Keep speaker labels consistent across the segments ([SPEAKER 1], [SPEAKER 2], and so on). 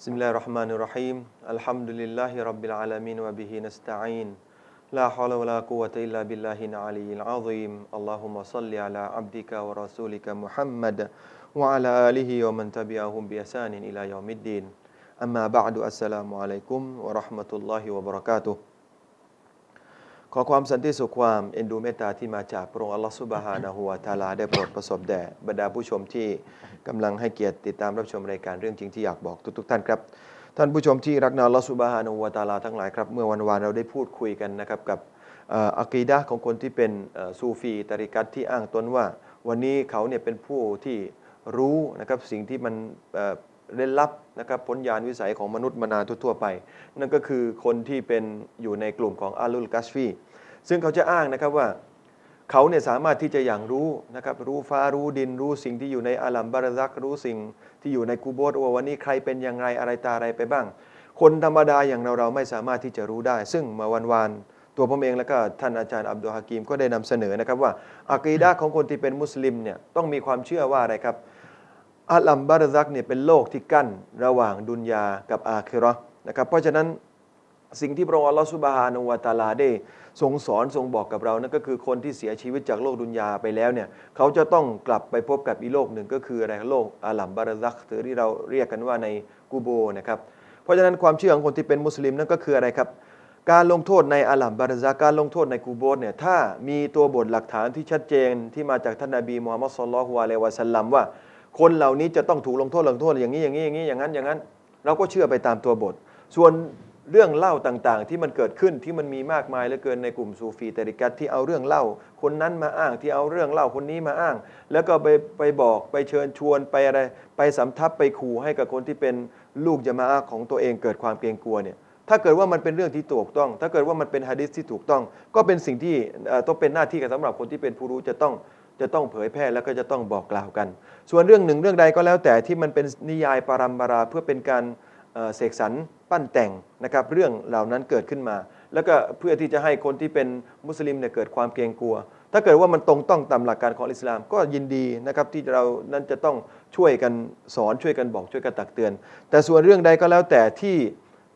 [SPEAKER 1] Bismillahirrahmanirrahim. Alhamdulillahi rabbil alamin wa bihi nasta'in. La hawla wa la illa billahi na'aliyil azim. Allahumma salli ala abdika wa rasulika Muhammad wa ala alihi wa man tabi'ahum bi asanin ila yaumiddin. Amma ba'du assalamu alaikum wa rahmatullahi. ขอความสันติสุขความเอ็นดูเมตตาที่มาจากพระองค์อัลลอฮฺสุบฮานะฮูวาตาลาได้โปรดประสบแด่บรรดาผู้ชมที่กำลังให้เกียรติติดตามรับชมรายการเรื่องจริงที่อยากบอกทุกๆท่านครับ ท่านผู้ชมที่รักนาอัลลอฮฺสุบฮานะฮูวาตาลาทั้งหลายครับ เมื่อวันวานเราได้พูดคุยกันนะครับกับอ่ออะกีดะของคนที่เป็นซูฟีตาริกัตที่อ้างตนว่า วันนี้เขาเนี่ยเป็นผู้ที่รู้นะครับสิ่งที่มัน เอ่อเล่นลับนะครับพ้นญาณวิสัยของมนุษย์มนาทั่วไป นั่นก็คือคนที่เป็นอยู่ในกลุ่มของอาลุลกัสฟีซึ่งเขาจะอ้างนะครับว่าเขาเนี่ยสามารถที่จะอย่างรู้นะครับรู้ฟ้ารู้ดินรู้สิ่งที่อยู่ในอาลัมบารซัก รู้สิ่งที่อยู่ในกูโบสว่าวันนี้ใครเป็นอย่างไรอะไรตาอะไรไปบ้าง คนธรรมดาอย่างเราเราไม่สามารถที่จะรู้ได้ ซึ่งมาวันวานตัวผมเองแล้วก็ท่านอาจารย์อับดุลฮากีมก็ได้นำเสนอนะครับว่าอากีดะของคนที่เป็นมุสลิมเนี่ยต้องมีความเชื่อว่าอะไรครับ อาลัมบารซักเนี่ยเป็นโลกที่กั้นระหว่างดุนยากับอาคิราะห์นะครับเพราะฉะนั้นสิ่งที่พระองค์อัลลอฮฺสุบฮานะฮูวะตาลาได้ทรงสอนทรงบอกกับเรานั่นก็คือคนที่เสียชีวิตจากโลกดุนยาไปแล้วเนี่ยเขาจะต้องกลับไปพบกับอีกโลกหนึ่งก็คืออะไรโลกอาลัมบารซักหรือที่เราเรียกกันว่าในกูโบนะครับเพราะฉะนั้นความเชื่อของคนที่เป็นมุสลิมนั่นก็คืออะไรครับ การลงโทษในอาลัมบารซาการลงโทษในกูโบสเนี่ยถ้ามีตัวบทหลักฐานที่ชัดเจนที่มาจากท่านนบีมูฮัมมัดสุลลัลลอฮุอะลัยวะสัลลัมว่า คนเหล่านี้จะต้องถูกลงโทษลงโทษอย่างนี้อย่างนี้อย่างนี้อย่างนั้นอย่างนั้น เราก็เชื่อไปตามตัวบท ส่วนเรื่องเล่าต่างๆ ที่มันเกิดขึ้นที่มันมีมากมายเหลือเกินในกลุ่มซูฟีเตริกัตที่เอาเรื่องเล่า คนนั้นมาอ้างที่เอาเรื่องเล่าคนนี้มาอ้าง แล้วก็ไปไปบอกไปเชิญชวนไปอะไร ไปสำทับไปขู่ให้กับคนที่เป็นลูกจะมาอ้าของตัวเองเกิดความเกรงกลัวเนี่ยถ้าเกิดว่ามันเป็นเรื่องที่ถูกต้อง ถ้าเกิดว่ามันเป็นฮะดิษที่ถูกต้อง ก็เป็นสิ่งที่ต้องเป็นหน้าที่กับสำหรับคนที่เป็นผู้รู้จะต้อง จะต้องเผยแพร่แล้วก็จะต้องบอกกล่าวกัน ส่วนเรื่องหนึ่งเรื่องใดก็แล้วแต่ที่มันเป็นนิยายปรัมปราเพื่อเป็นการเสกสรรปั้นแต่งนะครับเรื่องเหล่านั้นเกิดขึ้นมา แล้วก็เพื่อที่จะให้คนที่เป็นมุสลิมเนี่ยเกิดความเกรงกลัว ถ้าเกิดว่ามันตรงต้องตามหลักการของอิสลาม ก็ยินดีนะครับที่เรานั้นจะต้องช่วยกันสอนช่วยกันบอกช่วยกันตักเตือน แต่ส่วนเรื่องใดก็แล้วแต่ที่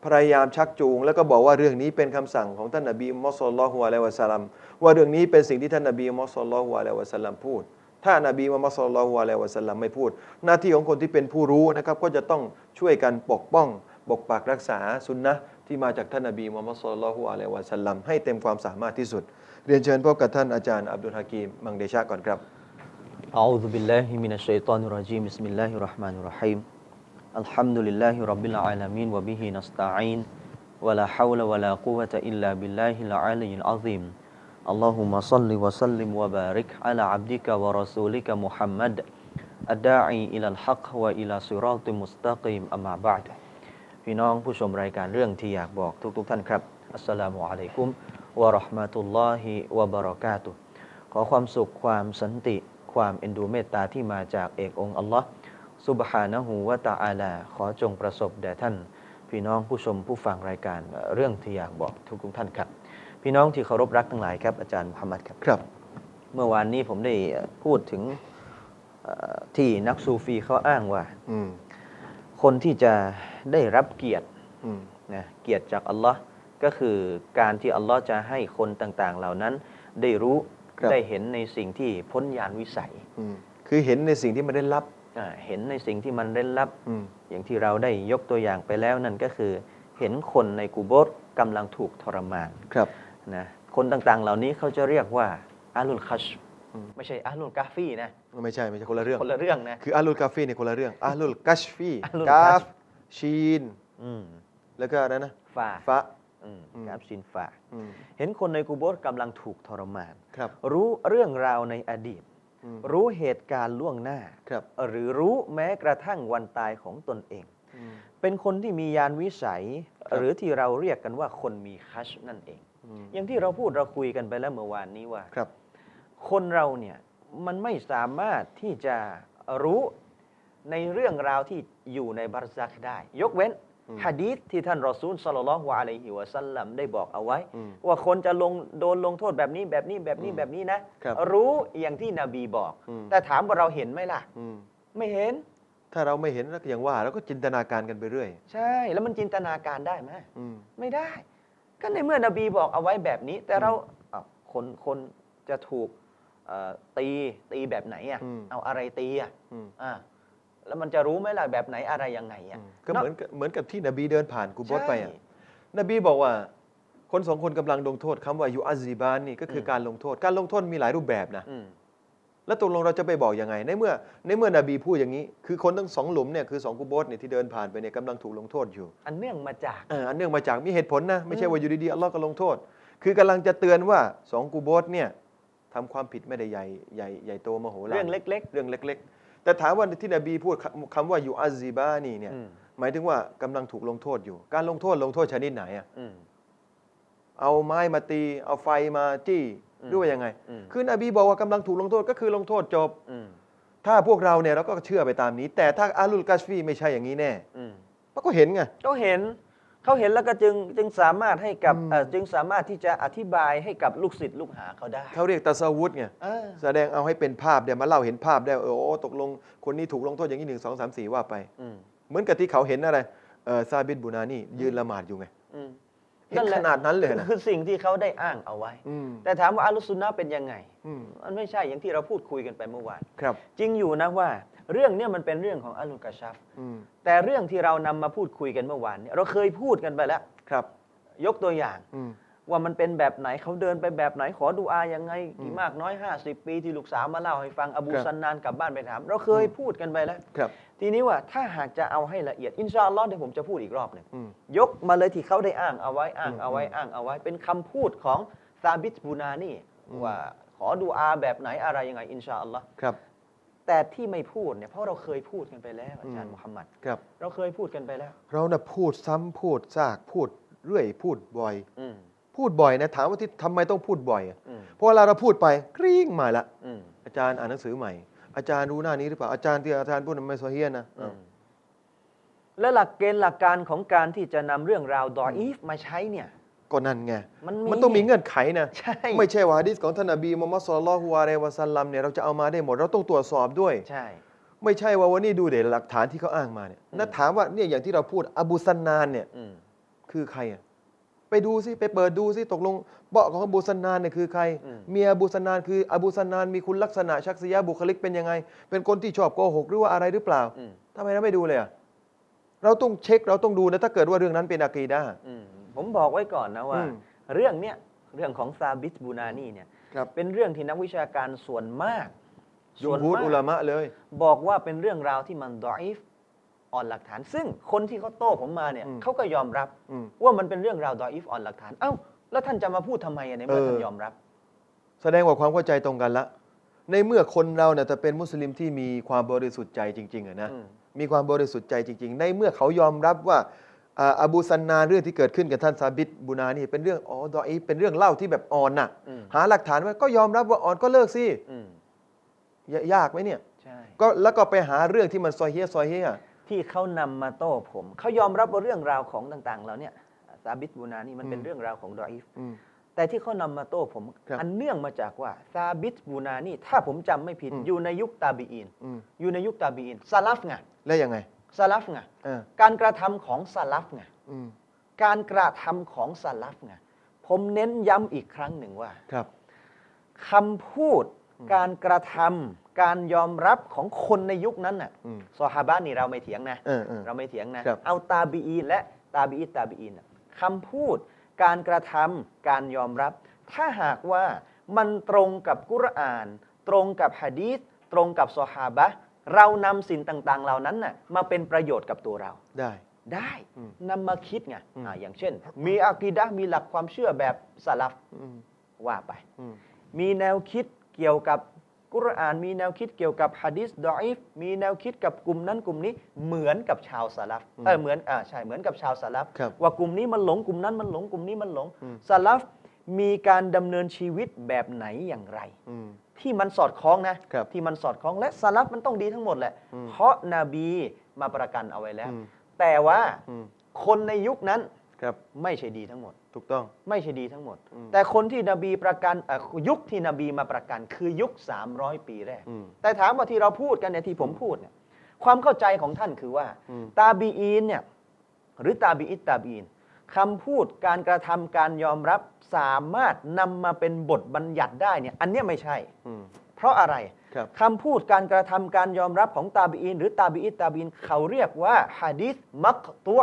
[SPEAKER 1] พยายามชักจูง แล้วก็บอกว่าเรื่องนี้เป็นคำสั่งของท่านนบีมุฮัมมัดสุลลัลอฮุอะลัยวะสัลลัม ว่าเรื่องนี้เป็นสิ่งที่ท่านนบีมุฮัมมัดสุลลัลลอฮุอะลัยฮิวะสัลลัมพูด ถ้านบีมุฮัมมัดสุลลัลลอฮุอะลัยฮิวะสัลลัมไม่พูด หน้าที่ของคนที่เป็นผู้รู้นะครับก็จะต้องช่วยกันปกป้องปกปักรักษาสุนนะห์ที่มาจากท่านนบีมุฮัมมัดสุลลัลลอฮุอะลัยฮิวะสัลลัมให้เต็มความสามารถที่สุด เรียนเชิญพบกับท่านอาจารย์อับดุลฮากีมมังเดชะก่อนครับ
[SPEAKER 2] أعوذ بالله من الشيطان الرجيم بسم الله الرحمن الرحيم الحمد لله رب العالمين وبه نستعين ولا حول ولا قوة إلا بالله العلي العظيم اللهم صل وسلم وبارك على عبدك ورسولك محمد الداعي إلى الحق وإلى صراط مستقيم أما بعد พี่น้องผู้ชมรายการเรื่องที่อยากบอกทุกๆท่านครับ อัสสลามุอะลัยกุมวะเราะห์มะตุลลอฮิวะบะเราะกาตุฮ์ขอความสุขความสันติ ความเอ็นดูเมตตาที่มาจากเอกองค์อัลลอฮ์ซุบฮานะฮูวะตะอาลา ขอจงประสบแด่ท่าน พี่น้องผู้ชมผู้ฟังรายการเรื่องที่อยากบอกทุกๆท่านครับ พี่น้องที่เคารพรักทั้งหลายครับอาจารย์มุฮัมมัดครับ
[SPEAKER 1] ครับ
[SPEAKER 2] เมื่อวานนี้ผมได้พูดถึงเอ่อที่นักซูฟีเขาอ้างว่า
[SPEAKER 1] อืม
[SPEAKER 2] คนที่จะได้รับเกียรติ
[SPEAKER 1] อืม
[SPEAKER 2] นะเกียรติจากอัลลอฮ์ก็คือการที่อัลลอฮ์จะให้คนต่าง ๆ เหล่านั้นได้รู้ได้เห็นในสิ่งที่พ้นญาณวิสัย
[SPEAKER 1] อืมคือเห็นในสิ่งที่มันได้รับ
[SPEAKER 2] อ่าเห็นในสิ่งที่มันเร้นลับ
[SPEAKER 1] อืม
[SPEAKER 2] อย่างที่เราได้ยกตัวอย่างไปแล้วนั่นก็คือ เห็นคนในกูโบสกำลังถูกทรมาน
[SPEAKER 1] ครับ
[SPEAKER 2] นะคนต่างๆ เหล่านี้เขาจะเรียกว่าอาลุลคัช
[SPEAKER 1] อืม
[SPEAKER 2] ไม่ใช่อาลุลกาฟีนะ
[SPEAKER 1] ไม่ใช่ไม่ใช่คนละเรื่อง
[SPEAKER 2] คนละเรื่องนะ
[SPEAKER 1] คืออาลุลกาฟีเนี่ยคนละเรื่องอาลุลกัชฟี
[SPEAKER 2] อาลุล
[SPEAKER 1] กา
[SPEAKER 2] กัช
[SPEAKER 1] ฟชีน
[SPEAKER 2] อืม
[SPEAKER 1] แล้วก็อะไรนะ
[SPEAKER 2] ฟา
[SPEAKER 1] ฟะ
[SPEAKER 2] อืม
[SPEAKER 1] อืม
[SPEAKER 2] กราฟซินฟา
[SPEAKER 1] อืม
[SPEAKER 2] เห็นคนในกูโบสกำลังถูกทรมาน
[SPEAKER 1] ครับ
[SPEAKER 2] รู้เรื่องราวในอดีต
[SPEAKER 1] อืม
[SPEAKER 2] รู้เหตุการณ์ล่วงหน้า
[SPEAKER 1] ครับ
[SPEAKER 2] หรือรู้แม้กระทั่งวันตายของตนเอง
[SPEAKER 1] อืม
[SPEAKER 2] เป็นคนที่มียานวิสัย
[SPEAKER 1] ครับ
[SPEAKER 2] หรือที่เราเรียกกันว่าคนมีคัชนั่นเอง
[SPEAKER 1] อืม
[SPEAKER 2] อย่างที่เราพูดเราคุยกันไปแล้วเมื่อวานนี้ว่า
[SPEAKER 1] ครับ
[SPEAKER 2] คนเราเนี่ยมันไม่สามารถที่จะรู้ในเรื่องราวที่อยู่ในบารซักได้ ยกเว้น
[SPEAKER 1] อืม
[SPEAKER 2] ฮะดีษที่ท่านรอซูลสลลัลลอฮุอะลัยฮิวะสัลลัมได้บอกเอาไว้
[SPEAKER 1] อืม
[SPEAKER 2] ว่าคนจะลงโดนลงโทษแบบนี้แบบนี้แบบนี้
[SPEAKER 1] อืม
[SPEAKER 2] แบบนี้นะ
[SPEAKER 1] ครับ
[SPEAKER 2] รู้อย่างที่นบีบอก
[SPEAKER 1] อืม
[SPEAKER 2] แต่ถามว่าเราเห็นไหมล่ะ
[SPEAKER 1] อืม
[SPEAKER 2] ไม่เห็น
[SPEAKER 1] ถ้าเราไม่เห็นก็อย่างว่าเราก็จินตนาการกันไปเรื่อย
[SPEAKER 2] ใช่ แล้วมันจินตนาการได้ไหม
[SPEAKER 1] อืม
[SPEAKER 2] ไม่ได้ ก็ในเมื่อนบีบอกเอาไว้แบบนี้ แต่เราอ้าวคนคนจะถูกเอ่อตีตีแบบไหนอะ
[SPEAKER 1] อืม
[SPEAKER 2] เอาอะไรตีอะ
[SPEAKER 1] อืม
[SPEAKER 2] อ่าแล้วมันจะรู้ไหมล่ะแบบไหนอะไรยังไงอะ
[SPEAKER 1] ก็เหมือนกับเหมือนกับที่นบีเดินผ่านกูบอสไปอะ
[SPEAKER 2] ใช่
[SPEAKER 1] นบีบอกว่า คนสองคนกำลังลงโทษคำว่ายูอัซซิบานนี่ก็คืออ
[SPEAKER 2] ม
[SPEAKER 1] การลงโทษ การลงโทษมีหลายรูปแบบนะ
[SPEAKER 2] อืม
[SPEAKER 1] แล้วตกลงเราจะไปบอกยังไง ในเมื่อในเมื่อนบีพูดอย่างนี้ คือคนทั้งสองหลุมเนี่ยคือสองกูโบสเนี่ยที่เดินผ่านไปเนี่ยกำลังถูกลงโทษอยู่
[SPEAKER 2] อันเนื่องมาจาก
[SPEAKER 1] เอออันเนื่องมาจากมีเหตุผลนะ ไม่ใช่ว่าอยู่ดีๆอัลลอฮ์ก็ลงโทษ คือกำลังจะเตือนว่าสองกูโบสเนี่ยทำความผิดไม่ได้ใหญ่ใหญ่ใหญ่โตมโหฬาร
[SPEAKER 2] เรื่องเล็ก
[SPEAKER 1] เรื่องเล็ก ๆ แต่ถามว่าที่นบีพูดคำคำว่ายูอัซซิบานี่เนี่ย
[SPEAKER 2] อืม
[SPEAKER 1] หมายถึงว่ากำลังถูกลงโทษอยู่ การลงโทษลงโทษชนิดไหนอะ
[SPEAKER 2] อืม
[SPEAKER 1] เอาไม้มาตี เอาไฟมาจี้
[SPEAKER 2] อืม
[SPEAKER 1] หรือว่ายังไง
[SPEAKER 2] อืม
[SPEAKER 1] คือนบีบอกว่ากำลังถูกลงโทษก็คือลงโทษจบ
[SPEAKER 2] อืม
[SPEAKER 1] ถ้าพวกเราเนี่ยเราก็เชื่อไปตามนี้ แต่ถ้าอาลุลกัชฟีไม่ใช่อย่างนี้แน่
[SPEAKER 2] อืม
[SPEAKER 1] มันก็เห็นไง
[SPEAKER 2] เขาเห็นเขาเห็นแล้วก็จึงจึงสามารถให้กับ
[SPEAKER 1] อืม
[SPEAKER 2] เอ่อจึงสามารถที่จะอธิบายให้กับลูกศิษย์ลูกหาเขาได้
[SPEAKER 1] เขาเรียกตาสวุฒไง
[SPEAKER 2] เออ
[SPEAKER 1] แสดงเอาให้เป็นภาพเดี๋ยวมาเล่าเห็นภาพได้เออโอ้ตกลงคนนี้ถูกลงโทษอย่างนี้หนึ่งสองสามสี่ว่าไป
[SPEAKER 2] อืม
[SPEAKER 1] เหมือนกับที่เขาเห็นอะไรเออซาบิดบูนานี่ยืนละหมาดอยู่ไง
[SPEAKER 2] อืม
[SPEAKER 1] เห็นขนาดนั้นเลยนะ
[SPEAKER 2] คือสิ่งที่เขาได้อ้างเอาไว้
[SPEAKER 1] อืม
[SPEAKER 2] แต่ถามว่าอาลุสซุนนะห์เป็นยังไง
[SPEAKER 1] อืม
[SPEAKER 2] มันไม่ใช่อย่างที่เราพูดคุยกันไปเมื่อวาน
[SPEAKER 1] ครับ
[SPEAKER 2] จริงอยู่นะว่า เรื่องเนี้ยมันเป็นเรื่องของอาลุลกาชัฟ
[SPEAKER 1] อืม
[SPEAKER 2] แต่เรื่องที่เรานำมาพูดคุยกันเมื่อวานเนี่ยเราเคยพูดกันไปแล้ว
[SPEAKER 1] ครับ
[SPEAKER 2] ยกตัวอย่าง
[SPEAKER 1] อืม
[SPEAKER 2] ว่ามันเป็นแบบไหนเขาเดินไปแบบไหนขอดูอายังไง
[SPEAKER 1] อืม
[SPEAKER 2] กี่มากน้อย 50 ปีที่ลูกสาวมาเล่าให้ฟังอบู
[SPEAKER 1] ครับ
[SPEAKER 2] ซันนานกลับบ้านไปถาม เราเคย
[SPEAKER 1] อืม
[SPEAKER 2] พูดกันไปแล้ว
[SPEAKER 1] ครับ
[SPEAKER 2] ทีนี้ว่าถ้าหากจะเอาให้ละเอียดอินชาอัลลอฮ์เดี๋ยวผมจะพูดอีกรอบหนึ่ง
[SPEAKER 1] อืม
[SPEAKER 2] ยกมาเลยที่เขาได้อ้างเอาไว้อ้าง
[SPEAKER 1] อืม
[SPEAKER 2] เอาไว้อ้างเอาไว้ เป็นคำพูดของซาบิตบูนานี่
[SPEAKER 1] อืม
[SPEAKER 2] ว่าขอดูอาแบบไหนอะไรยังไงอินชาอัลลอฮ์
[SPEAKER 1] ครับ
[SPEAKER 2] แต่ที่ไม่พูดเนี่ยเพราะเราเคยพูดกันไปแล้วอาจารย์
[SPEAKER 1] อืม
[SPEAKER 2] มุฮัมมัด
[SPEAKER 1] ครับ
[SPEAKER 2] เราเคยพูดกันไปแล้ว
[SPEAKER 1] เราน่ะพูดซ้ำพูดซากพูดเรื่อยพูดบ่อย
[SPEAKER 2] อืม
[SPEAKER 1] พูดบ่อยนะถามว่าที่ทำไมต้องพูดบ่อยอะ
[SPEAKER 2] อืม
[SPEAKER 1] เพราะเวลาเราพูดไปกริ้งมาละ
[SPEAKER 2] อืม
[SPEAKER 1] อาจารย์อ่านหนังสือใหม่ อาจารย์รู้หน้านี้หรือเปล่าอาจารย์ที่อาจารย์พูดมันไม่โซเฮียนนะ
[SPEAKER 2] อืมและหลักเกณฑ์หลักการของการที่จะนำเรื่องราวดออีฟมาใช้เนี่ย
[SPEAKER 1] ก็นั่นไง
[SPEAKER 2] มันมี
[SPEAKER 1] มันต้องมีเงื่อนไขนะ
[SPEAKER 2] ใช่
[SPEAKER 1] ไม่ใช่ว่าฮะดิษของท่านนบีมุฮัมมัดสุลลัลลอฮุอะลัยฮิวะสัลลัมเนี่ยเราจะเอามาได้หมดเราต้องตรวจสอบด้วย
[SPEAKER 2] ใช่
[SPEAKER 1] ไม่ใช่ว่าวันนี้ดูเดี๋ยวหลักฐานที่เขาอ้างมาเนี่ย
[SPEAKER 2] อืม
[SPEAKER 1] แล้วถามว่าเนี่ยอย่างที่เราพูดอบูซันนานเนี่ย
[SPEAKER 2] อืม
[SPEAKER 1] คือใครอะไป ดูสิไปเปิดดูสิตกลงเบาะของอบูซันนานเนี่ยคือใคร
[SPEAKER 2] อืม
[SPEAKER 1] เมียอบูซันนานคืออบูซันนานมีคุณลักษณะชักษยะบุคลิกเป็นยังไง เป็นคนที่ชอบโกหกหรือว่าอะไรหรือเปล่า
[SPEAKER 2] อืม
[SPEAKER 1] ทำไมเราไม่ดูเลยอะเราต้องเช็คเราต้องดูนะถ้าเกิดว่าเรื่องนั้นเป็นอะกีดะห์
[SPEAKER 2] อืมผมบอกไว้ก่อนนะว่า
[SPEAKER 1] อืม
[SPEAKER 2] เรื่องเนี้ยเรื่องของซาบิตบูนานี่เนี่ย
[SPEAKER 1] ครับ
[SPEAKER 2] เป็นเรื่องที่นักวิชาการส่วนมาก
[SPEAKER 1] ยุ
[SPEAKER 2] ส่วน
[SPEAKER 1] ฮูด
[SPEAKER 2] มา
[SPEAKER 1] อุลากมะเลย
[SPEAKER 2] บอกว่าเป็นเรื่องราวที่มันดออีฟ อ่อนหลักฐาน ซึ่งคนที่เขาโต้ผมมาเนี่ย
[SPEAKER 1] อืม
[SPEAKER 2] เขาก็ยอมรับ
[SPEAKER 1] อืม
[SPEAKER 2] ว่ามันเป็นเรื่องราวดออีฟอ่อนหลักฐาน เอ้า แล้วท่านจะมาพูดทำไมอะในเมื่อ
[SPEAKER 1] เออ
[SPEAKER 2] ท่านยอมรับ
[SPEAKER 1] แสดงว่าความเข้าใจตรงกันละ ในเมื่อคนเราเนี่ยจะเป็นมุสลิมที่มีความบริสุทธิ์ใจจริงๆอะนะ
[SPEAKER 2] อืม
[SPEAKER 1] มีความบริสุทธิ์ใจจริง ๆ ในเมื่อเขายอมรับว่าอ่าอบูซันนานเรื่องที่เกิดขึ้นกับท่านซาบิดบูนานี่เป็นเรื่องอ๋อดออีฟเป็นเรื่องเล่าที่แบบอ่อนน่ะ
[SPEAKER 2] อืม
[SPEAKER 1] หาหลักฐานไว้ก็ยอมรับว่าอ่อนก็เลิกสิ
[SPEAKER 2] อืม
[SPEAKER 1] ยยากไหมเนี่ย
[SPEAKER 2] ใช่
[SPEAKER 1] ก็แล้วก็ไปหาเรื่องที่มันซอยเฮียซอยเฮีย
[SPEAKER 2] ที่เขานำมาโต้ผมเขายอมรับว่าเรื่องราวของต่าง ๆ เราเนี่ยซาบิตบูนานี่มันเป็น
[SPEAKER 1] อืม
[SPEAKER 2] เรื่องราวของดออีฟ
[SPEAKER 1] อืม
[SPEAKER 2] แต่ที่เขานำมาโต้ผม
[SPEAKER 1] ครับ
[SPEAKER 2] อันเนื่องมาจากว่าซาบิตบูนานี่ ถ้าผมจำไม่ผิด
[SPEAKER 1] อืม
[SPEAKER 2] อยู่ในยุคตาบีอิน
[SPEAKER 1] อืม
[SPEAKER 2] อยู่ในยุคตาบีอินซาลัฟไง
[SPEAKER 1] แล้วยังไง
[SPEAKER 2] ซาลัฟไง
[SPEAKER 1] เออ
[SPEAKER 2] การกระทำของซาลัฟไง
[SPEAKER 1] อืม
[SPEAKER 2] การกระทำของซาลัฟไงผมเน้นย้ำอีกครั้งหนึ่งว่า
[SPEAKER 1] ครับ
[SPEAKER 2] คำพูดการกระทำ การยอมรับของคนในยุคนั้นน่ะ
[SPEAKER 1] อืม
[SPEAKER 2] ซอฮาบะนี่เราไม่เถียงนะ
[SPEAKER 1] เออเออ
[SPEAKER 2] เราไม่เถียงนะ ครับ เอาตาบีอีนและตาบีอีตาบีอีนน่ะคำพูด การกระทำการยอมรับ ถ้าหากว่ามันตรงกับกุรอาน ตรงกับฮะดีษตรงกับซอฮาบะห์เรานำสิ่งต่าง ๆ เหล่านั้นน่ะมาเป็นประโยชน์กับตัวเรา
[SPEAKER 1] ได้
[SPEAKER 2] ได้
[SPEAKER 1] อืม
[SPEAKER 2] นำมาคิดไง
[SPEAKER 1] อืม
[SPEAKER 2] อ่าอย่างเช่น มีอากีดะห์มีหลักความเชื่อแบบสลับ
[SPEAKER 1] อืม
[SPEAKER 2] ว่าไป
[SPEAKER 1] อืม
[SPEAKER 2] มีแนวคิดเกี่ยวกับ กุรอานมีแนวคิดเกี่ยวกับฮะดิษดออีฟมีแนวคิดกับกลุ่มนั้นกลุ่มนี้เหมือนกับชาวสลับ
[SPEAKER 1] อืม
[SPEAKER 2] เออเหมือนอ่าใช่เหมือนกับชาวสลับ
[SPEAKER 1] ครับ
[SPEAKER 2] ว่ากลุ่มนี้มันหลงกลุ่มนั้นมันหลงกลุ่มนี้มันหลง
[SPEAKER 1] อืม
[SPEAKER 2] สลับมีการดำเนินชีวิตแบบไหนอย่างไร
[SPEAKER 1] อืม
[SPEAKER 2] ที่มันสอดคล้องนะครับที่มันสอดคล้องและสลับมันต้องดีทั้งหมดแหละ
[SPEAKER 1] อืม
[SPEAKER 2] เพราะนบีมาประกันเอาไว้แล้ว
[SPEAKER 1] อืม
[SPEAKER 2] แต่ว่า
[SPEAKER 1] อืม
[SPEAKER 2] คนในยุคนั้น
[SPEAKER 1] ครับ
[SPEAKER 2] ไม่ใช่ดีทั้งหมด
[SPEAKER 1] ถูกต้อง
[SPEAKER 2] ไม่ใช่ดีทั้งหมด
[SPEAKER 1] อืม
[SPEAKER 2] แต่คนที่นบีประกันเอ่อยุคที่นบีมาประกัน คือยุค 300 ปีแรก
[SPEAKER 1] อืม
[SPEAKER 2] แต่ถามว่าที่เราพูดกันเนี่ยที่ผมพูดเนี่ยความเข้าใจของท่านคือว่า
[SPEAKER 1] อืม
[SPEAKER 2] ตาบีอีนเนี่ยหรือตาบีอิตตาบีนคำพูดการกระทำการยอมรับสามารถนำมาเป็นบทบัญญัติได้เนี่ยอันเนี้ยไม่ใช่
[SPEAKER 1] อืม
[SPEAKER 2] เพราะอะไร
[SPEAKER 1] ครับ
[SPEAKER 2] คำพูดการกระทำการยอมรับของตาบีอิน หรือตาบีอิตตาบีนเขาเรียกว่าฮะดิษมักตัว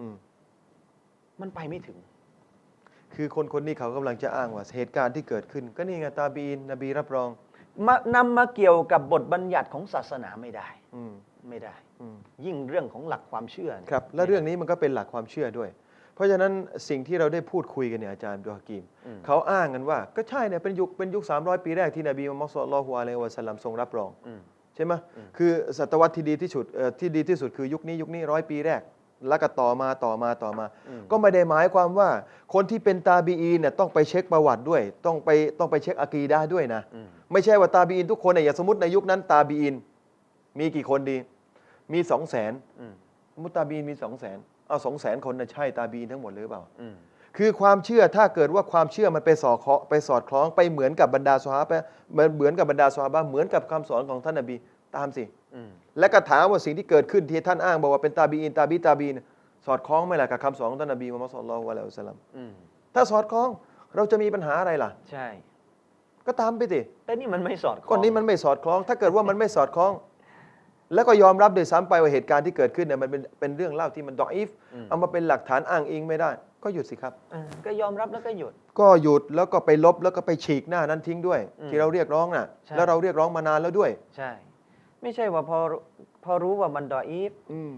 [SPEAKER 1] อืม
[SPEAKER 2] มันไปไม่ถึง
[SPEAKER 1] คือคนคนนี้เขากำลังจะอ้างว่าเหตุการณ์ที่เกิดขึ้น ก็นี่ไงตาบีนนบีรับรอง
[SPEAKER 2] มานำมาเกี่ยวกับบทบัญญัติของศาสนาไม่ได้
[SPEAKER 1] อืม
[SPEAKER 2] ไม่ได้
[SPEAKER 1] อืม
[SPEAKER 2] ยิ่งเรื่องของหลักความเชื่อเนี่ย
[SPEAKER 1] ครับ และเรื่องนี้มันก็เป็นหลักความเชื่อด้วย เพราะฉะนั้นสิ่งที่เราได้พูดคุยกันเนี่ยอาจารย์อับดุลฮากิม
[SPEAKER 2] อืม
[SPEAKER 1] เขาอ้างกันว่า ก็ใช่เนี่ยเป็นยุคเป็นยุค 300 ปีแรกที่นบีมุฮัมมัดสุลลัลลอฮุอะลัยฮิวะสัลลัมทรงรับรอง
[SPEAKER 2] อืม
[SPEAKER 1] ใช่ไหมคือศตวรรษที่ดีที่สุดเอ่อที่ดีที่สุดคือยุคนี้ยุคนี้ร้อยปีแรก แล้วก็ต่อมาต่อมาต่อมา
[SPEAKER 2] อืม
[SPEAKER 1] ก็ไม่ได้หมายความว่า คนที่เป็นตาบีอีนเนี่ยต้องไปเช็คประวัติด้วย ต้องไปต้องไปเช็คอะกีดะห์ด้วยนะ
[SPEAKER 2] อืม
[SPEAKER 1] ไม่ใช่ว่าตาบีอินทุกคนเนี่ยอย่างสมมติในยุคนั้นตาบีอิน มีกี่คนดี มีสองแสน
[SPEAKER 2] อืม
[SPEAKER 1] สมมติตาบีอินมีสองแสนเอาสองแสนคนนะใช่ตาบีอินทั้งหมดเลยหรือเปล่า
[SPEAKER 2] อืม
[SPEAKER 1] คือความเชื่อถ้าเกิดว่าความเชื่อมันไปสอดเคาะไปสอดคล้องไปเหมือนกับบรรดาสฮาบะห์เหมือนกับบรรดาสฮาบะห์เหมือนกับคำสอนของท่านนบีตามสิ
[SPEAKER 2] อืม
[SPEAKER 1] และก็ถามว่าสิ่งที่เกิดขึ้นที่ท่านอ้างบอกว่าเป็นตาบีอินตาบีตาบีนสอดคล้องไหมล่ะกับคำสอนของท่านนบีมุฮัมมัดสุลลัลลอฮุอะลัยฮิวะสัลลัม
[SPEAKER 2] อืม
[SPEAKER 1] ถ้าสอดคล้องเราจะมีปัญหาอะไรล่ะ
[SPEAKER 2] ใช่
[SPEAKER 1] ก็ตามไปสิ
[SPEAKER 2] แต่นี่มันไม่สอดคล้อง
[SPEAKER 1] ก้อนนี้มันไม่สอดคล้อง ถ้าเกิดว่ามันไม่สอดคล้อง แล้วก็ยอมรับโดวยซ้ำไปว่าเหตุการณ์ที่เกิดขึ้นเนี่ยมันเป็นเป็นเรื่องเล่าที่มันดออีฟเอามาเป็นหลักฐานอ้างอิงไม่ได้ ก็หยุดสิครับ
[SPEAKER 2] เออก็ยอมรับแล้วก็หยุด
[SPEAKER 1] ก็หยุดแล้วก็ไปลบแล้วก็ไปฉีกหน้านั้นทิ้งด้วย
[SPEAKER 2] อืม
[SPEAKER 1] ที่เราเรียกร้องน่ะ
[SPEAKER 2] ใช่
[SPEAKER 1] แล้วเราเรียกร้องมานานแล้วด้วย
[SPEAKER 2] ใช่ ไม่ใช่ว่าพอพอรู้ว่ามันดออีฟ
[SPEAKER 1] อืม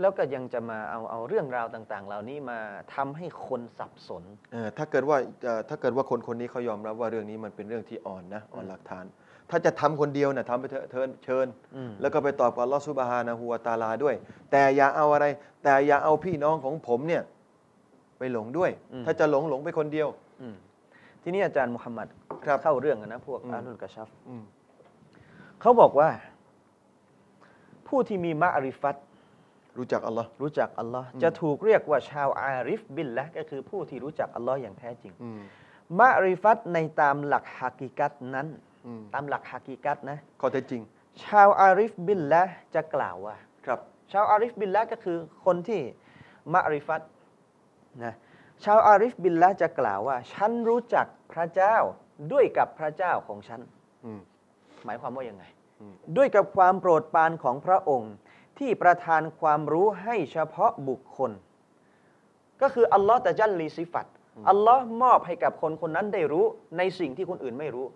[SPEAKER 2] แล้วก็ยังจะมาเอาเอาเรื่องราวต่าง ๆ เหล่านี้มาทำให้คนสับสน
[SPEAKER 1] เอ่อถ้าเกิดว่าเอ่อถ้าเกิดว่าคนคนนี้เขายอมรับว่าเรื่องนี้มันเป็นเรื่องที่อ่อนนะอ่อนหลักฐาน ถ้าจะทำคนเดียวน่ะทำไปเถอะเทิญเชิญ
[SPEAKER 2] อืม
[SPEAKER 1] แล้วก็ไปตอบกับอัลลอฮฺซุบฮานะฮูวะตะอาลาด้วย แต่อย่าเอาอะไร แต่อย่าเอาพี่น้องของผมเนี่ย ไปหลงด้วย ถ้าจะหลงหลงไปคนเดียว
[SPEAKER 2] อืมทีนี้อาจารย์มุฮัมมัด
[SPEAKER 1] ครับ
[SPEAKER 2] เข้าเรื่องกันนะพวก
[SPEAKER 1] อืม
[SPEAKER 2] อาลุลกะชัฟ
[SPEAKER 1] อืม
[SPEAKER 2] เขาบอกว่า ผู้ที่มีมะริฟัต
[SPEAKER 1] รู้จักอัลลอฮ์
[SPEAKER 2] รู้จักอัลลอฮ์จะถูกเรียกว่าชาวอาริฟบิลละก็คือผู้ที่รู้จักอัลลอฮ์อย่างแท้จริง
[SPEAKER 1] อืม
[SPEAKER 2] มะริฟัตในตามหลักฮากิกัตนั้น
[SPEAKER 1] อืม
[SPEAKER 2] ตามหลักฮากิกัตนะ
[SPEAKER 1] ข้อเท็จจริง
[SPEAKER 2] ชาวอาริฟบิลละจะกล่าวว่า
[SPEAKER 1] ครับ
[SPEAKER 2] ชาวอาริฟบิลละก็คือคนที่มะริฟัตนะชาวอาริฟบิลละจะกล่าวว่า ฉันรู้จักพระเจ้าด้วยกับพระเจ้าของฉัน
[SPEAKER 1] อืม
[SPEAKER 2] หมายความว่ายังไง
[SPEAKER 1] อืม
[SPEAKER 2] ด้วยกับความโปรดปรานของพระองค์ที่ประทานความรู้ให้เฉพาะบุคคล ก็คืออัลลอฮ์แต่จัลลีซิฟัตอัลลอฮ์มอบให้กับคนคนนั้นได้รู้ในสิ่งที่คนอื่นไม่รู้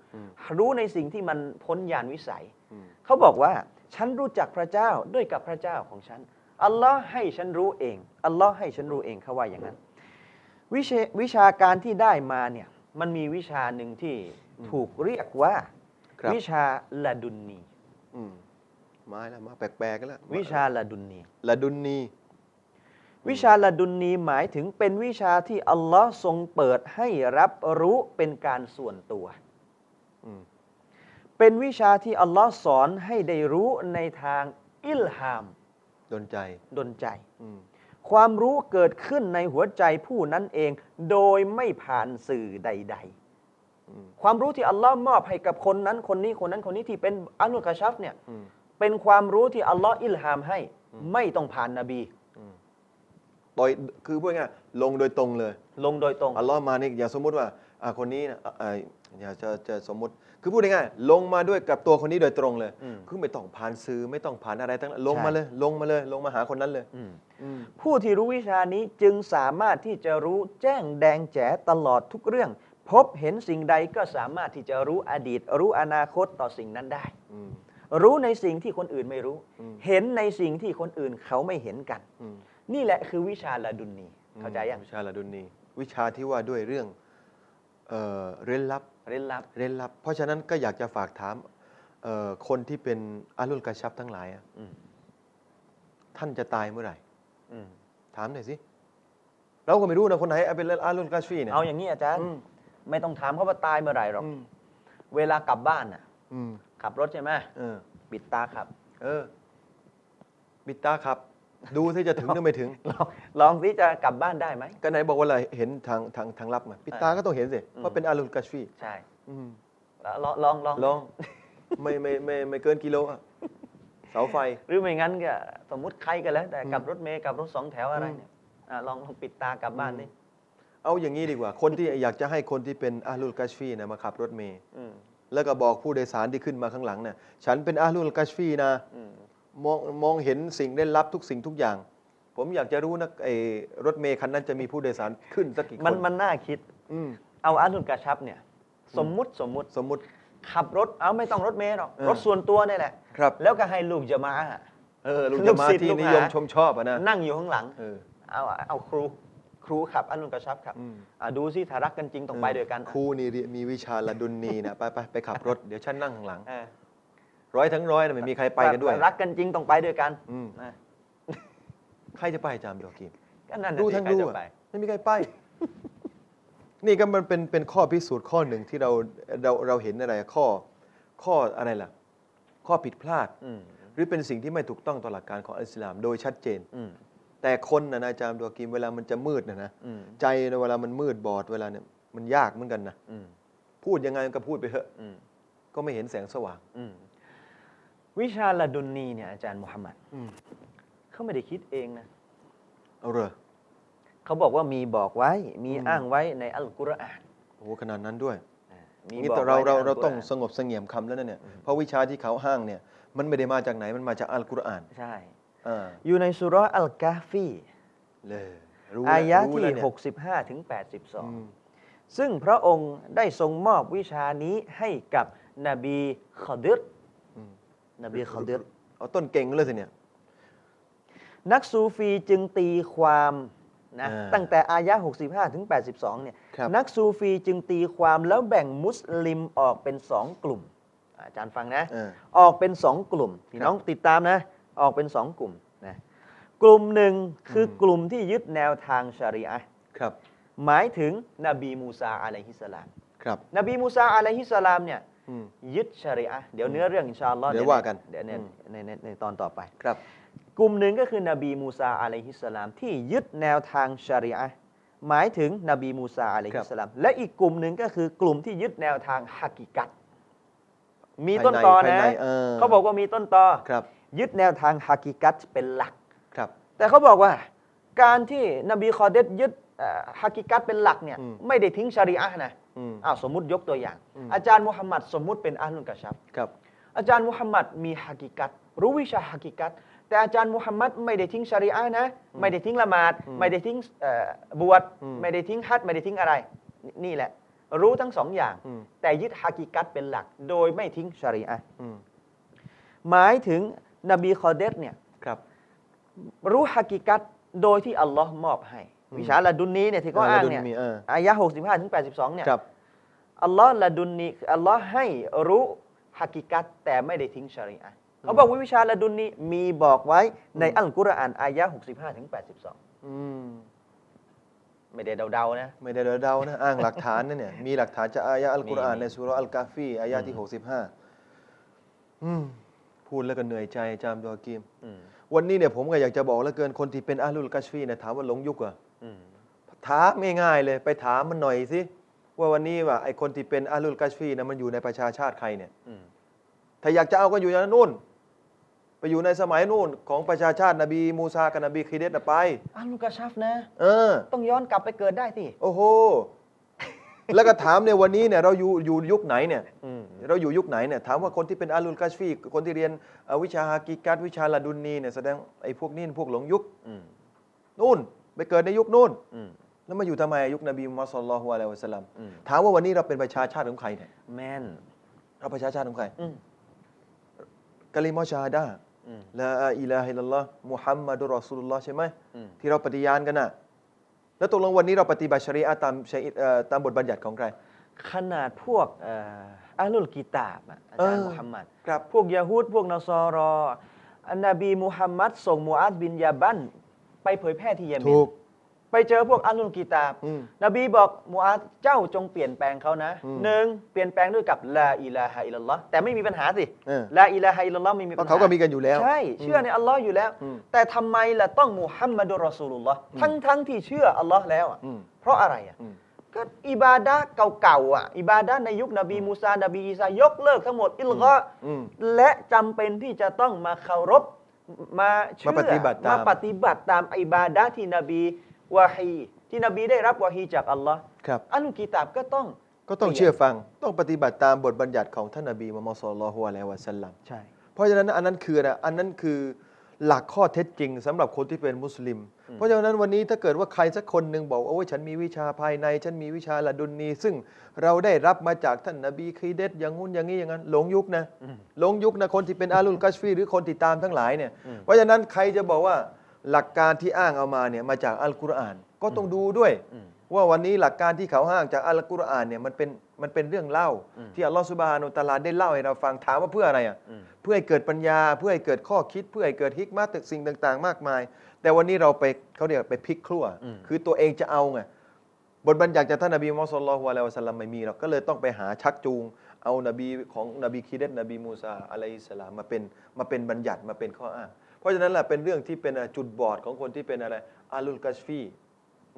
[SPEAKER 2] รู้ในสิ่งที่มันพ้นญาณวิสัย
[SPEAKER 1] อืม
[SPEAKER 2] เขาบอกว่า ฉันรู้จักพระเจ้าด้วยกับพระเจ้าของฉันอัลลอฮ์ให้ฉันรู้เองอัลลอฮ์ให้ฉันรู้เองเขาว่าอย่างนั้น วิชาวิชาการที่ได้มาเนี่ยมันมีวิชาหนึ่งที่ถูกเรียกว่า
[SPEAKER 1] ครับ
[SPEAKER 2] วิชาละดุนนี
[SPEAKER 1] อืมมาแล้วมาแปลกๆกันแล้ว
[SPEAKER 2] วิชาละดุนนี
[SPEAKER 1] ละดุนนี
[SPEAKER 2] วิชาละดุนนีหมายถึงเป็นวิชาที่อัลลอฮ์ทรงเปิดให้รับรู้เป็นการส่วนตัว
[SPEAKER 1] อืม
[SPEAKER 2] เป็นวิชาที่อัลลอฮ์สอนให้ได้รู้ในทางอิลฮาม
[SPEAKER 1] ดนใจ
[SPEAKER 2] ดนใจ
[SPEAKER 1] อืม
[SPEAKER 2] ความรู้เกิดขึ้นในหัวใจผู้นั้นเอง โดยไม่ผ่านสื่อใด
[SPEAKER 1] อืม
[SPEAKER 2] ๆ ความรู้ที่อัลลอฮ์มอบให้กับคนนั้นคนนี้คนนั้นคนนี้ที่เป็นอันุกะชัฟเนี่ย
[SPEAKER 1] อืม
[SPEAKER 2] เป็นความรู้ที่อัลลอฮ์อิลฮามให้ ไม่ต้องผ่านนบี
[SPEAKER 1] โดยคือพูดง่ายๆลงโดยตรงเลย
[SPEAKER 2] ลงโดยตรง
[SPEAKER 1] อัลลอฮ์มานี่อย่างสมมุติว่าอ่าคนนี้นะอ่าอ่าอย่าจะจะสมมุติ คือพูดง่ายๆลงมาด้วยกับตัวคนนี้โดยตรงเลย
[SPEAKER 2] อืม
[SPEAKER 1] คือไม่ต้องผ่านสื่อไม่ต้องผ่านอะไรทั้งนั้นลง
[SPEAKER 2] ใช่
[SPEAKER 1] มาเลย ลงมาเลย ลงมาหาคนนั้นเลย
[SPEAKER 2] อืม
[SPEAKER 1] อืม
[SPEAKER 2] ผู้ที่รู้วิชานี้จึงสามารถที่จะรู้แจ้งแดงแจ๋ตลอดทุกเรื่อง พบเห็นสิ่งใดก็สามารถที่จะรู้อดีต รู้อนาคตต่อสิ่งนั้นได้
[SPEAKER 1] อืม
[SPEAKER 2] รู้ในสิ่งที่คนอื่นไม่รู้
[SPEAKER 1] อืม
[SPEAKER 2] เห็นในสิ่งที่คนอื่นเขาไม่เห็นกัน
[SPEAKER 1] อืม
[SPEAKER 2] นี่แหละคือวิชาละดุนนีเข้าใจยัง
[SPEAKER 1] วิชาละดุนนีวิชาที่ว่าด้วยเรื่องเอ่อเร้นลับ
[SPEAKER 2] เร้นลับ
[SPEAKER 1] เร้นลับ เพราะฉะนั้นก็อยากจะฝากถามเอ่อคนที่เป็นอาลุลกาชับทั้งหลายอะ
[SPEAKER 2] อืม
[SPEAKER 1] ท่านจะตายเมื่อไหร่
[SPEAKER 2] อืม
[SPEAKER 1] ถามหน่อยสิเราก็ไม่รู้นะคนไหนเป็นอาลุลกาชฟีเนี่ย
[SPEAKER 2] เอาอย่างนี้อาจารย์
[SPEAKER 1] อืม
[SPEAKER 2] ไม่ต้องถามเขาว่าตายเมื่อไหร่หรอก
[SPEAKER 1] อืม
[SPEAKER 2] เวลากลับบ้านน่ะ
[SPEAKER 1] อืม
[SPEAKER 2] ขับรถใช่ไหม
[SPEAKER 1] เออ
[SPEAKER 2] ปิดตาขับ
[SPEAKER 1] เออบิดตาครับ ดูที่จะถึงหรือไม่ถึง
[SPEAKER 2] ลองลองสิจะกลับบ้านได้ไหม
[SPEAKER 1] ก็ไหนบอกว่าอะไรเห็นทางทางทางลับมาปิดตาก็ต้องเห็นสิ
[SPEAKER 2] อืม
[SPEAKER 1] เพราะเป็นอาลุลกาชฟี
[SPEAKER 2] ใช่
[SPEAKER 1] อืม
[SPEAKER 2] แล้วลองลองลอง
[SPEAKER 1] ลอง ไม่ไม่ไม่ไม่เกินกิโลอะเสาไฟ
[SPEAKER 2] หรือไม่งั้นก็สมมุติใครก็แล้ว แต่
[SPEAKER 1] อืม
[SPEAKER 2] กับรถเมย์กับรถสองแถวอะไร
[SPEAKER 1] อืม
[SPEAKER 2] เนี่ยอะลองลองปิดตากลับบ้านดิ
[SPEAKER 1] เอาอย่างนี้ดีกว่า คนที่อยากจะให้คนที่เป็นอาลุลกัชฟีนะมาขับรถเมย์
[SPEAKER 2] อืม
[SPEAKER 1] แล้วก็บอกผู้โดยสารที่ขึ้นมาข้างหลังเนี่ยฉันเป็นอาลุลกัชฟีนะ
[SPEAKER 2] อืม
[SPEAKER 1] มองมองเห็นสิ่งได้รับทุกสิ่งทุกอย่าง ผมอยากจะรู้นะไอ้รถเมย์คันนั้นจะมีผู้โดยสารขึ้นสักกี่คน
[SPEAKER 2] มันมันน่าคิด
[SPEAKER 1] อืม
[SPEAKER 2] เอาอารุณกระชับเนี่ย สมมุติสมมุติ
[SPEAKER 1] สมมุติ
[SPEAKER 2] ขับรถเอาไม่ต้องรถเมล์หรอก
[SPEAKER 1] เออ
[SPEAKER 2] รถส่วนตัวนี่แหละ
[SPEAKER 1] ครับ
[SPEAKER 2] แล้วก็ให้ลูกจะมาอะ
[SPEAKER 1] เออลูก
[SPEAKER 2] ลู
[SPEAKER 1] จะ
[SPEAKER 2] ก
[SPEAKER 1] มา
[SPEAKER 2] ศิษย์
[SPEAKER 1] ที่
[SPEAKER 2] ลูก
[SPEAKER 1] นิ
[SPEAKER 2] หาย
[SPEAKER 1] ยมชมชอบอะนะ
[SPEAKER 2] นั่งอยู่ข้างหลัง
[SPEAKER 1] เออ
[SPEAKER 2] เอาเอาครู ครูขับอารุณกระชับครับ
[SPEAKER 1] อืม
[SPEAKER 2] อะดูสิถ้ารักกันจริงต้องไปด้วยกัน
[SPEAKER 1] ครูนี่เรียนมีวิชาละดุนนีนะไปไปไปขับรถเดี๋ยวฉันนั่งข้างหลัง
[SPEAKER 2] เออ
[SPEAKER 1] ร้อยทั้งร้อยนะไม่มีใครไปกันด้วย
[SPEAKER 2] รักกันจริงต้องไปด้วยกัน
[SPEAKER 1] อืม
[SPEAKER 2] นะ
[SPEAKER 1] ใครจะไปจามดอกกีม
[SPEAKER 2] ก็นั่นน่ะ
[SPEAKER 1] ดู
[SPEAKER 2] สิ
[SPEAKER 1] ทั้ง
[SPEAKER 2] ใคร
[SPEAKER 1] ดู
[SPEAKER 2] จะ
[SPEAKER 1] อะ
[SPEAKER 2] ไป
[SPEAKER 1] ไม่มีใครไป นี่ก็มันเป็นเป็นข้อพิสูจน์ข้อหนึ่งที่เราเราเราเห็นอะไรข้อข้ออะไรล่ะ ข้อผิดพลาด
[SPEAKER 2] อืม
[SPEAKER 1] หรือเป็นสิ่งที่ไม่ถูกต้องต่อหลักการของอิสลาม โดยชัดเจน
[SPEAKER 2] อืม
[SPEAKER 1] แต่คนนะนะอาจารย์ดวกิมเวลามันจะมืดนะนะ
[SPEAKER 2] อืม
[SPEAKER 1] ใจนะเวลามันมืดบอดเวลาเนี่ยมันยากเหมือนกันนะ
[SPEAKER 2] อืม
[SPEAKER 1] พูดยังไงก็พูดไปเถอะ
[SPEAKER 2] อืม
[SPEAKER 1] ก็ไม่เห็นแสงสว่าง
[SPEAKER 2] อืมวิชาละดุนนีเนี่ยอาจารย์มุฮัมมัด
[SPEAKER 1] อืม
[SPEAKER 2] เขาไม่ได้คิดเองนะ
[SPEAKER 1] เอาเลย
[SPEAKER 2] เขาบอกว่ามีบอกไว้ มี
[SPEAKER 1] อืม
[SPEAKER 2] อ้างไว้ในอัลกุรอาน
[SPEAKER 1] โอ้โหขนาดนั้นด้วย
[SPEAKER 2] มี
[SPEAKER 1] นี่
[SPEAKER 2] บอก
[SPEAKER 1] แต่เรา
[SPEAKER 2] ไว้ใน
[SPEAKER 1] เรา
[SPEAKER 2] อัล
[SPEAKER 1] เรา
[SPEAKER 2] กุ
[SPEAKER 1] ต้อง
[SPEAKER 2] น
[SPEAKER 1] สงบเสงี่ยมคำแล้วนะเนี่ยเพราะวิชาที่เขาห้างเนี่ย มันไม่ได้มาจากไหนมันมาจากอัลกุรอาน
[SPEAKER 2] ใช่
[SPEAKER 1] อ่า
[SPEAKER 2] อยู่ในสุเราะห์อัลกาฟี
[SPEAKER 1] เลยรู้
[SPEAKER 2] อายะ
[SPEAKER 1] รู้
[SPEAKER 2] ที่
[SPEAKER 1] แล้วเนี่ย
[SPEAKER 2] 65 ถึง
[SPEAKER 1] อืม
[SPEAKER 2] 82 ซึ่งพระองค์ได้ทรงมอบวิชานี้ให้กับนบีขอดิร
[SPEAKER 1] อืม
[SPEAKER 2] นบีขอดิร
[SPEAKER 1] เอาต้นเก่งเลยสิเนี่ย
[SPEAKER 2] นักซูฟีจึงตีความนะ
[SPEAKER 1] อ่า
[SPEAKER 2] ตั้งแต่อายะ 65 ถึง 82 เนี่ย
[SPEAKER 1] ครับ
[SPEAKER 2] นักซูฟีจึงตีความแล้วแบ่งมุสลิมออกเป็นสองกลุ่ม อาจารย์ฟังนะ
[SPEAKER 1] เออ
[SPEAKER 2] ออกเป็นสองกลุ่ม พี่
[SPEAKER 1] ครับ
[SPEAKER 2] น้องติดตามนะ ออกเป็นสองกลุ่มนะกลุ่มหนึ่งคืออ
[SPEAKER 1] ม
[SPEAKER 2] กลุ่มที่ยึดแนวทางชารีอะห์
[SPEAKER 1] ครับ
[SPEAKER 2] หมายถึงนบีมูซาอะลัยฮิสสลาม
[SPEAKER 1] ครับ
[SPEAKER 2] นบีมูซาอะลัยฮิสสลามเนี่ย
[SPEAKER 1] อืม
[SPEAKER 2] ยึดชารีอะห์เดี๋ยวเนื้อเรื่องอินชาอัลลอฮ์
[SPEAKER 1] เดี๋ยวว่ากัน
[SPEAKER 2] เดี๋ยวใน
[SPEAKER 1] อืม
[SPEAKER 2] ในในในตอนต่อไป
[SPEAKER 1] ครับ
[SPEAKER 2] กลุ่มหนึ่งก็คือนบีมูซาอะลัยฮิสสลามที่ยึดแนวทางชารีอะห์หมายถึงนบีมูซาอะลัยฮิสสลามและอีกกลุ่มหนึ่งก็คือกลุ่มที่ยึดแนวทางฮักกิกัตมีต้นตอ
[SPEAKER 1] ภาย
[SPEAKER 2] นะ
[SPEAKER 1] ในเออ
[SPEAKER 2] เขาบอกว่ามีต้นตอ
[SPEAKER 1] ครับ
[SPEAKER 2] ยึดแนวทางฮักกิกัตเป็นหลัก
[SPEAKER 1] ครับ
[SPEAKER 2] แต่เขาบอกว่าการที่นบีคอเดตยึดเอ่อฮักกิกัตเป็นหลักเนี่ย
[SPEAKER 1] อืม
[SPEAKER 2] ไม่ได้ทิ้งชารีอะห์นะ
[SPEAKER 1] อืม
[SPEAKER 2] อ้าวสมมุติยกตัวอย่าง
[SPEAKER 1] อืม
[SPEAKER 2] อาจารย์มุฮัมมัดสมมุติเป็นอาลุนกะชับ
[SPEAKER 1] ครับ
[SPEAKER 2] อาจารย์มุฮัมมัดมีฮักกิกัตรู้วิชาฮักกิกัตแต่อาจารย์มุฮัมมัดไม่ได้ทิ้งชารีอะห์นะไม่ได้ทิ้งละหมาด
[SPEAKER 1] อืม
[SPEAKER 2] ไม่ได้ทิ้งเอ่อบวช
[SPEAKER 1] อืม
[SPEAKER 2] ไม่ได้ทิ้งฮัจญ์ไม่ได้ทิ้งอะไรนี่นี่แหละ รู้ทั้งสองอย่าง
[SPEAKER 1] อืม
[SPEAKER 2] แต่ยึดฮักกิกัตเป็นหลัก โดยไม่ทิ้งชารีอะห์
[SPEAKER 1] อืม
[SPEAKER 2] หมายถึง นบีคอเดตเนี่ย
[SPEAKER 1] ครับ
[SPEAKER 2] รู้ฮักกิกัตโดยที่อัลลอฮ์มอบให้
[SPEAKER 1] อืม
[SPEAKER 2] วิชาละดุนนี้เนี่ยที่เขา
[SPEAKER 1] เออ
[SPEAKER 2] อ้าง
[SPEAKER 1] ละดุน
[SPEAKER 2] เนี่ย
[SPEAKER 1] มีเออ
[SPEAKER 2] อายะ65ถึง82เนี่ย
[SPEAKER 1] ครับ
[SPEAKER 2] อัลลอฮ์ละดุนนีคืออัลลอฮ์ให้รู้ฮักกิกัตแต่ไม่ได้ทิ้งชารีอะห์เขาบอกว่าวิชาละดุนนีมีบอกไว้ในอัลกุรอานอายะ65ถึง82
[SPEAKER 1] อืม
[SPEAKER 2] ไม่ได้เดาๆนะ
[SPEAKER 1] ไม่ได้เดาๆนะอ้างหลักฐานนะเนี่ยมีหลักฐานจากอายะอัลกุรอาน
[SPEAKER 2] มี
[SPEAKER 1] ในสุราะห์อัลกาฟีอายะที่65อืม พูดแล้วก็เหนื่อยใจจามดวกีม
[SPEAKER 2] อืม
[SPEAKER 1] วันนี้เนี่ยผมก็อยากจะบอกแล้วเกินคนที่เป็นอาลุลกัชฟีเนี่ยถามว่าหลงยุคเหรอ
[SPEAKER 2] อืม
[SPEAKER 1] ถามง่ายๆเลยไปถามมันหน่อยสิว่าวันนี้ว่าไอคนที่เป็นอาลุลกัชฟีนะมันอยู่ในประชาชาติใครเนี่ย
[SPEAKER 2] อืม
[SPEAKER 1] ถ้าอยากจะเอาก็อยู่ในนู่น ไปอยู่ในสมัยนู่น ของประชาชาตินบีมูซากับนบีคิเดตนะไป
[SPEAKER 2] อัลลุกะชัฟนะ
[SPEAKER 1] เออ
[SPEAKER 2] ต้องย้อนกลับไปเกิดได้สิ
[SPEAKER 1] โอ้โห แล้วก็ถามเนี่ยวันนี้เนี่ยเราอยู่อยู่ยุคไหนเนี่ย
[SPEAKER 2] อืม
[SPEAKER 1] เราอยู่ยุคไหนเนี่ยถามว่าคนที่เป็นอาลุลกัชฟีคนที่เรียนเอ่อวิชาฮากิกัตวิชาลาดุนนีเนี่ยแสดงไอ้พวกนี้พวกหลงยุค
[SPEAKER 2] อืม
[SPEAKER 1] นู่นไปเกิดในยุคนู่น
[SPEAKER 2] อืม
[SPEAKER 1] แล้วมาอยู่ทำไมยุคนบีมุฮัมมัดศ็อลลัลลอฮุอะลัยฮิวะสัลลัม
[SPEAKER 2] อืม
[SPEAKER 1] ถามว่าวันนี้เราเป็นประชาชาติของใครเนี่ย
[SPEAKER 2] แม่น
[SPEAKER 1] เราประชาชาติของใคร
[SPEAKER 2] อืม
[SPEAKER 1] กะลิมอชาฮาดา
[SPEAKER 2] อืม
[SPEAKER 1] ลาอิลาฮะอิลลัลลอฮ์มุฮัมมัดุรรอสูลุลลอฮ์ใช่ไหม
[SPEAKER 2] อืม
[SPEAKER 1] ที่เราปฏิญาณกันน่ะ แล้วตกลงวันนี้เราปฏิบัติชรีอะห์ตามชะรีเอ่อตามบทบัญญัติของใคร
[SPEAKER 2] ขนาดพวกเอ่ออัลลุลกิตาบอะอาจารย์
[SPEAKER 1] เออ
[SPEAKER 2] มุฮัมมัด
[SPEAKER 1] ครับ
[SPEAKER 2] พวกยะฮูดพวกนอซอรออันนบีมุฮัมมัดส่งมูอาดบินยาบันไปเผยแพร่ที่เยเม
[SPEAKER 1] ถู
[SPEAKER 2] น
[SPEAKER 1] ก
[SPEAKER 2] ไปเจอพวกอัลลุลกิตาบ
[SPEAKER 1] อืม
[SPEAKER 2] นบีบอกมูอาดเจ้าจงเปลี่ยนแปลงเขานะ
[SPEAKER 1] อืม
[SPEAKER 2] หนึ่งเปลี่ยนแปลงด้วยกับลาอิลาฮะอิลลัลลอฮ์แต่ไม่มีปัญหาสิ
[SPEAKER 1] เออ
[SPEAKER 2] ลาอิลาฮะอิลลัลลอฮ์ไม่มี
[SPEAKER 1] เพ
[SPEAKER 2] ปัญ
[SPEAKER 1] ราะ
[SPEAKER 2] หา
[SPEAKER 1] เขาก็มีกันอยู่แล้ว
[SPEAKER 2] ใช่ เชื่อในอัลลอฮ์อยู่แล้ว
[SPEAKER 1] อืม
[SPEAKER 2] แต่ทำไมล่ะต้องมุฮัมมัดุลรอสูลุลลอฮ์ทั้งทั้งที่เชื่ออัลลอฮ์แล้วอะ
[SPEAKER 1] อืม
[SPEAKER 2] เพราะอะไรอะ
[SPEAKER 1] อืม
[SPEAKER 2] เก็
[SPEAKER 3] อิบาดะห์เก่าๆอะอิบาดะห์ในยุคนบีมูซานบีอีสายกเลิกทั้งหมดอิลกอ
[SPEAKER 1] อืม
[SPEAKER 3] และจำเป็นที่จะต้องมาเคารพมาเชื่อ
[SPEAKER 1] มาปฏิบัติตาม
[SPEAKER 3] มาปฏิบัติตามอิบาดะห์ที่นบี วะฮีที่นบีได้รับวะฮีจากอัลลอฮ์
[SPEAKER 1] ครับ
[SPEAKER 3] อัลกิตาบก็ต้อง
[SPEAKER 1] ก็ต้องเชื่อฟังต้องปฏิบัติตามบทบัญญัติของท่านนบีมุฮัมมัดสุลลัลลอฮุอะลัยฮิวะสัลลัม
[SPEAKER 3] ใช่
[SPEAKER 1] เพราะฉะนั้นอันนั้นคืออะไรอันนั้นคือหลักข้อเท็จจริงสำหรับคนที่เป็นมุสลิม เพราะฉะนั้นวันนี้ถ้าเกิดว่าใครสักคนหนึ่งบอกว่าโอ้ยฉันมีวิชาภายใน ฉันมีวิชาละดุนนี ซึ่งเราได้รับมาจากท่านนบีคีเดตอย่างงู้นอย่างนี้อย่างนั้นหลงยุคนะหลงยุคนะคนที่เป็นอาลุลกัชฟีหรือคนติดตามทั้งหลายเนี่ยเพราะฉะนั้นใครจะบอกว่า หลักการที่อ้างเอามาเนี่ยมาจากอัลกุรอาน ก็ต้องดูด้วย ว่าวันนี้หลักการที่เขาอ้างจากอัลกุรอานเนี่ยมันเป็นมันเป็นเรื่องเล่า ที่อัลลอฮฺสุบฮานุตะอาลาได้เล่าให้เราฟังถามว่าเพื่ออะไรอะเพื่อให้เกิดปัญญาเพื่อให้เกิดข้อคิด เพื่อให้เกิดฮิกมาตึกสิ่งต่าง ๆ มากมาย แต่วันนี้เราไปเขาเรียกไปพลิกครัวคือตัวเองจะเอาไงบทบัญญัติจากท่านนบีมุฮัมมัดสุลลัลลอฮุอะลัยฮิวะสัลลัมไม่มีหรอกก็เลยต้องไปหาชักจูง เอานบีของนบีคีเดตนบีมูซาอะลัยฮิสสลามมาเป็นมาเป็นบัญญัติมาเป็นข้ออ้าง เพราะฉะนั้นแหละเป็นเรื่องที่เป็นจุดบอดของคนที่เป็นอะไรอาลุลกัชฟี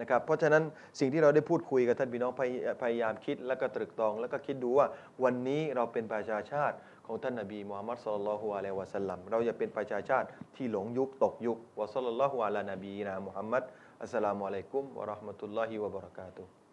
[SPEAKER 1] นะครับเพราะฉะนั้นสิ่งที่เราได้พูดคุยกับท่านพี่น้องพยพยายามคิดแล้วก็ตรึกตรอง แล้วก็คิดดูว่าวันนี้เราเป็นประชาชาติของท่านนบีมูฮัมมัดสุลลัลฮุอะลัยวะสัลลัมเราอย่าเป็นประชาชาติที่หลงยุคตกยุควะซัลลัลลอฮุอะลานบีนะมุฮัมมัดอัสสลามุอะลัยกุมวะราะห์มะตุลลอฮิวะบะเราะกาตุฮ์